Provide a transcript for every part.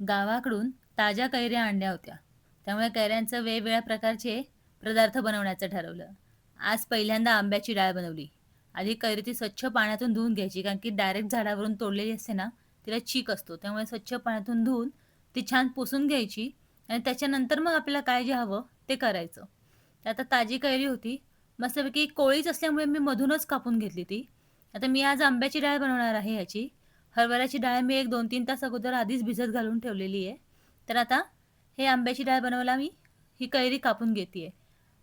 गावाकडून ताज्या कैऱ्या आणल्या होत्या. त्यामुळे कैऱ्यांचं वेगवेगळ्या प्रकारचे पदार्थ बनवण्याचं ठरवलं. आज पहिल्यांदा आंब्याची डाळ बनवली. आधी कैरी ती स्वच्छ पाण्यातून धुवून घ्यायची कारण की डायरेक्ट झाडावरून तोडलेली असते ना तिला चीक असतो. त्यामुळे स्वच्छ पाण्यातून धुवून ती छान पुसून घ्यायची आणि त्याच्यानंतर मग आपल्याला काय जे हवं ते करायचं. तर आता ताजी कैरी होती. मस्तपैकी कोळीच असल्यामुळे मी मधूनच कापून घेतली ती. आता मी आज आंब्याची डाळ बनवणार आहे ह्याची. हरभऱ्याची डाळ मी एक दोन तीन तास अगोदर आधीच भिजत घालून ठेवलेली आहे. तर आता हे आंब्याची डाळ बनवायला मी. ही कैरी कापून घेते आहे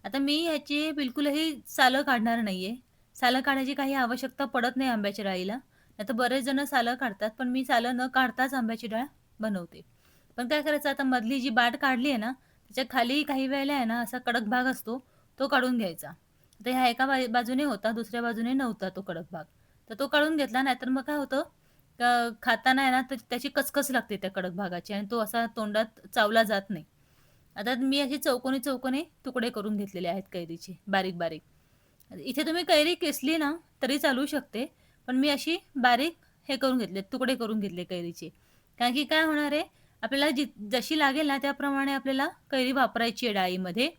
आता मी ह्याची बिलकुलही सालं काढणार नाही आहे सालं काढायची काही आवश्यकता पडत नाही आंब्याच्या डाळीला. नाही तर बरेच जण सालं काढतात पण मी सालं न काढताच आंब्याची डाळ बनवते. पण काय करायचं आता मधली जी बाट काढली आहे ना त्याच्याखाली काही वेळेला आहे ना असा कडक भाग असतो तो काढून घ्यायचा. तर ह्या एका बाजूने होता दुसऱ्या बाजूने नव्हता तो कडक भाग. तर तो काढून घेतला नाहीतर मग काय होतं का खाताना आहे ना तर त्याची कचकच लागते त्या कडक भागाची आणि तो असा तोंडात चावला जात नाही. आता मी असे चौकोनी चौकोनी तुकडे करून घेतलेले आहेत कैरीचे बारीक बारीक. इथे तुम्ही कैरी केसली ना तरी चालू शकते पण मी अशी बारीक हे करून घेतले तुकडे करून घेतले कैरीचे. कारण की काय होणार आहे आपल्याला जी जशी लागेल ना त्याप्रमाणे आपल्याला कैरी वापरायची आहे डाळीमध्ये.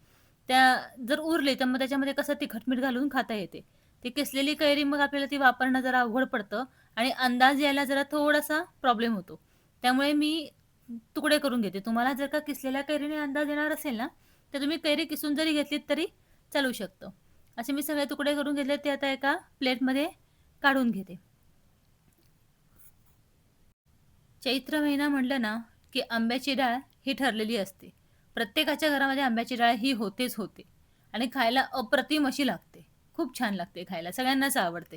त्या जर उरले तर मग त्याच्यामध्ये कसं तिखट मीठ घालून खाता येते. ती किसलेली कैरी मग आपल्याला ती वापरणं जरा अवघड पडतं आणि अंदाज यायला जरा थोडासा प्रॉब्लेम होतो. त्यामुळे मी तुकडे करून घेते. तुम्हाला जर का किसलेल्या कैरीने अंदाज येणार असेल ना तर तुम्ही कैरी किसून जरी घेतलीत तरी चालू शकतं. असे मी सगळे तुकडे करून घेतले ते आता एका प्लेटमध्ये काढून घेते. चैत्र महिना म्हटलं ना की आंब्याची डाळ ही ठरलेली असते. प्रत्येकाच्या घरामध्ये आंब्याची डाळ ही होतेच होते. आणि खायला अप्रतिम अशी लागते. खूप छान लागते खायला सगळ्यांनाच आवडते.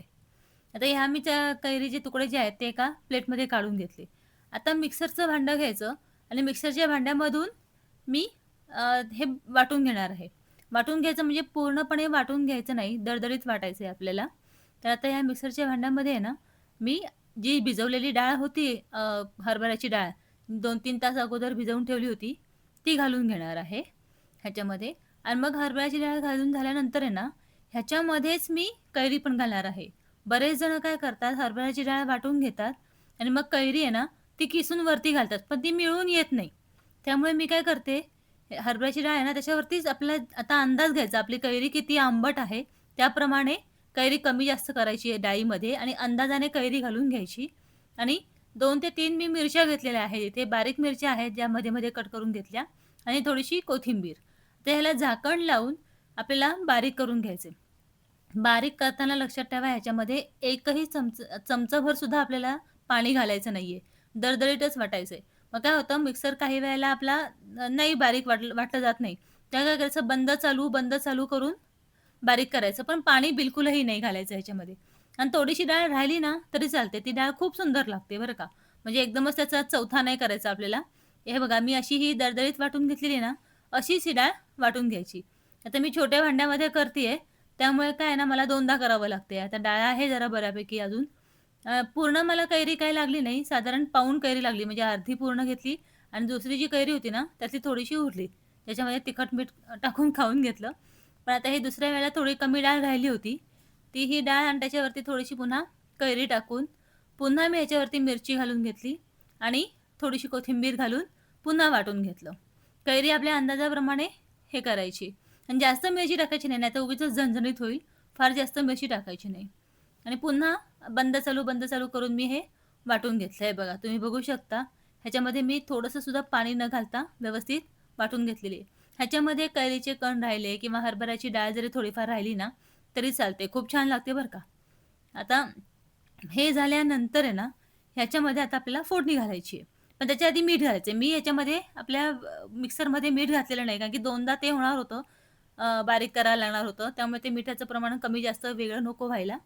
आता ह्या मी त्या कैरीचे तुकडे जे आहेत ते एका प्लेटमध्ये काढून घेतले. आता मिक्सरचं भांडं घ्यायचं आणि मिक्सरच्या भांड्यामधून मी हे वाटून घेणार आहे. वाटून घ्यायचं म्हणजे पूर्णपणे वाटून घ्यायचं नाही दरदरीत वाटायचं आहे आपल्याला. तर आता ह्या मिक्सरच्या भांड्यामध्ये आहे ना मी जी भिजवलेली डाळ होती हरभऱ्याची डाळ दोन तीन तास अगोदर भिजवून ठेवली होती ती घालून घेणार आहे ह्याच्यामध्ये. आणि मग हरभऱ्याची डाळ घालून झाल्यानंतर आहे ना ह्याच्यामध्येच मी कैरी पण घालणार आहे. बरेच जण काय करतात हरभऱ्याची डाळ वाटून घेतात आणि मग कैरी आहे ना ती किसून वरती घालतात पण ती मिळून येत नाही. त्यामुळे मी काय करते हरभऱ्याची डाळ आहे ना त्याच्यावरतीच आपल्याला आता अंदाज घ्यायचा आपली कैरी किती आंबट आहे त्याप्रमाणे कैरी कमी जास्त करायची आहे डाळीमध्ये आणि अंदाजाने कैरी घालून घ्यायची. आणि दोन ते तीन मी मिरच्या घेतलेल्या आहेत इथे बारीक मिरच्या आहेत ज्या मध्ये मध्ये कट करून घेतल्या आणि थोडीशी कोथिंबीर. तर ह्याला झाकण लावून आपल्याला बारीक करून घ्यायचे. बारीक करताना लक्षात ठेवा ह्याच्यामध्ये एकही चमच चमचाभर सुद्धा आपल्याला पाणी घालायचं नाहीये. दरदरीतच वाटायचं आहे मग काय होतं मिक्सर काही वेळेला आपला नाही बारीक वाट वाटलं जात नाही. त्या काय करायचं बंद चालू बंद चालू करून बारीक करायचं. पण पाणी बिलकुलही नाही घालायचं ह्याच्यामध्ये. आणि थोडीशी डाळ राहिली ना तरी चालते. ती डाळ खूप सुंदर लागते बरं का? म्हणजे एकदमच त्याचा चौथा नाही करायचा आपल्याला. हे बघा मी अशी ही दरदरीत वाटून घेतलेली ना अशीच ही डाळ वाटून घ्यायची. आता मी छोट्या भांड्यामध्ये करते त्यामुळे काय ना मला दोनदा करावं लागते. आता डाळ आहे जरा बऱ्यापैकी अजून. पूर्ण मला कैरी काय लागली नाही. साधारण पाऊण कैरी लागली म्हणजे अर्धी पूर्ण घेतली आणि दुसरी जी कैरी होती ना त्यातली थोडीशी उरली. त्याच्यामध्ये तिखट मीठ टाकून खाऊन घेतलं. पण आता ही दुसऱ्या वेळेला थोडी कमी डाळ राहिली होती. ती ही डाळ आणि त्याच्यावरती थोडीशी पुन्हा कैरी टाकून पुन्हा मी ह्याच्यावरती मिरची घालून घेतली आणि थोडीशी कोथिंबीर घालून पुन्हा वाटून घेतलं. कैरी आपल्या अंदाजाप्रमाणे हे करायची. आणि जास्त मिरची टाकायची नाही नाही तर उगीच झणझणीत होईल. फार जास्त मिरची टाकायची नाही. आणि पुन्हा बंद चालू बंद चालू करून मी हे वाटून घेतलं आहे बघा. तुम्ही बघू शकता. ह्याच्यामध्ये मी थोडंसं सुद्धा पाणी न घालता व्यवस्थित वाटून घेतलेली आहे. ह्याच्यामध्ये कैरीचे कण राहिले किंवा हरभऱ्याची डाळ जरी थोडीफार राहिली ना तरी चालते. खूप छान लागते बरं का. आता हे झाल्यानंतर आहे ना ह्याच्यामध्ये आता आपल्याला फोडणी घालायची आहे. पण त्याच्या आधी मीठ घालायचं मी ह्याच्यामध्ये आपल्या मिक्सरमध्ये मीठ घातलेलं नाही कारण की दोनदा ते होणार होतं. बारीक करायला लागणार होतं. त्यामुळे ते मिठाचं प्रमाण कमी जास्त वेगळं नको व्हायला.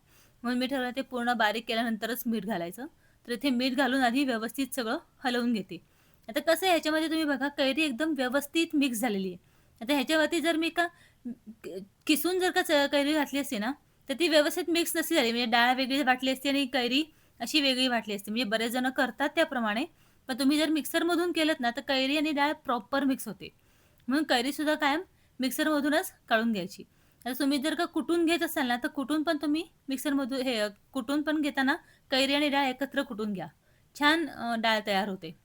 म्हणून मी ठरवलं ते पूर्ण बारीक केल्यानंतरच मीठ घालायचं. तर इथे मीठ घालून आधी व्यवस्थित सगळं हलवून घेते. आता कसं आहे ह्याच्यामध्ये तुम्ही बघा कैरी एकदम व्यवस्थित मिक्स झालेली आहे. आता ह्याच्यावरती जर मी का किसून जर का कैरी घातली असते ना तर ती व्यवस्थित मिक्स नसती झाली. म्हणजे डाळ वेगळी वाटली असती आणि कैरी अशी वेगळी वाटली असते. म्हणजे बरेच जण करतात त्याप्रमाणे. पण तुम्ही जर मिक्सरमधून केलं ना तर कैरी आणि डाळ प्रॉपर मिक्स होते. म्हणून कैरीसुद्धा कायम मिक्सरमधूनच काढून घ्यायची आता तुम्ही जर का कुटून घेत असाल ना तर कुटून पण तुम्ही मिक्सरमधून हे कुटून पण घेताना कैरी आणि डाळ एकत्र कुटून घ्या छान डाळ तयार होते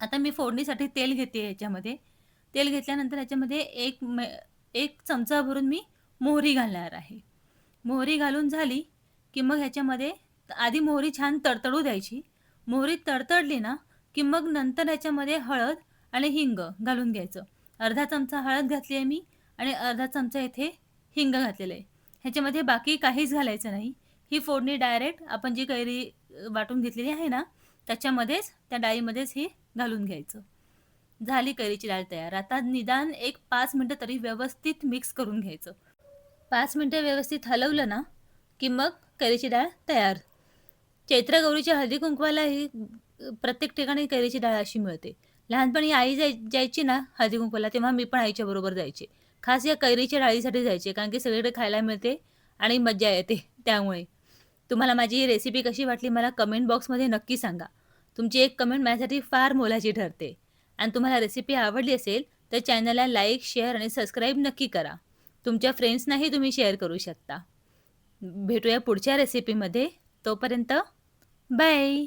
आता मी फोडणीसाठी तेल घेते याच्यामध्ये. तेल घेतल्यानंतर याच्यामध्ये एक एक चमचा भरून मी मोहरी घालणार आहे. मोहरी घालून झाली, की मग ह्याच्यामध्ये आधी मोहरी छान तडतडू द्यायची. मोहरी तडतडली ना, की मग नंतर ह्याच्यामध्ये हळद आणि हिंग घालून घ्यायचं. अर्धा चमचा हळद घातली आहे मी आणि अर्धा चमचा इथे हिंग घातलेलं आहे. ह्याच्यामध्ये बाकी काहीच घालायचं नाही. ही फोडणी डायरेक्ट आपण जी कैरी वाटून घेतलेली आहे ना, त्याच्यामध्येच त्या डाळीमध्येच ही घालून घ्यायचं. झाली कैरीची डाळ तयार. आता निदान एक पाच मिनटं तरी व्यवस्थित मिक्स करून घ्यायचं. पाच मिनटं व्यवस्थित हलवलं ना, की मग कैरीची डाळ तयार. चैत्र गौरीच्या हळदी-कुंकवाला ही प्रत्येक ठिकाणी कैरीची डाळ अशी मिळते. लहानपणी आई जाय जायची ना हळदीकुंकूला तेव्हा मी पण आईच्या बरोबर जायचे. खास या कैरीच्या डाळीसाठी जायचे, कारण की सगळीकडे खायला मिळते आणि मज्जा येते त्यामुळे. तुम्हाला माझी ही रेसिपी कशी वाटली मला कमेंट बॉक्समध्ये नक्की सांगा. तुमची एक कमेंट माझ्यासाठी फार मोलाची ठरते. आणि तुम्हाला रेसिपी आवडली असेल, तर चॅनलला लाईक, शेअर आणि सबस्क्राईब नक्की करा. तुमच्या फ्रेंड्सनाही तुम्ही शेअर करू शकता. भेटूया पुढच्या रेसिपीमध्ये. तोपर्यंत बाय.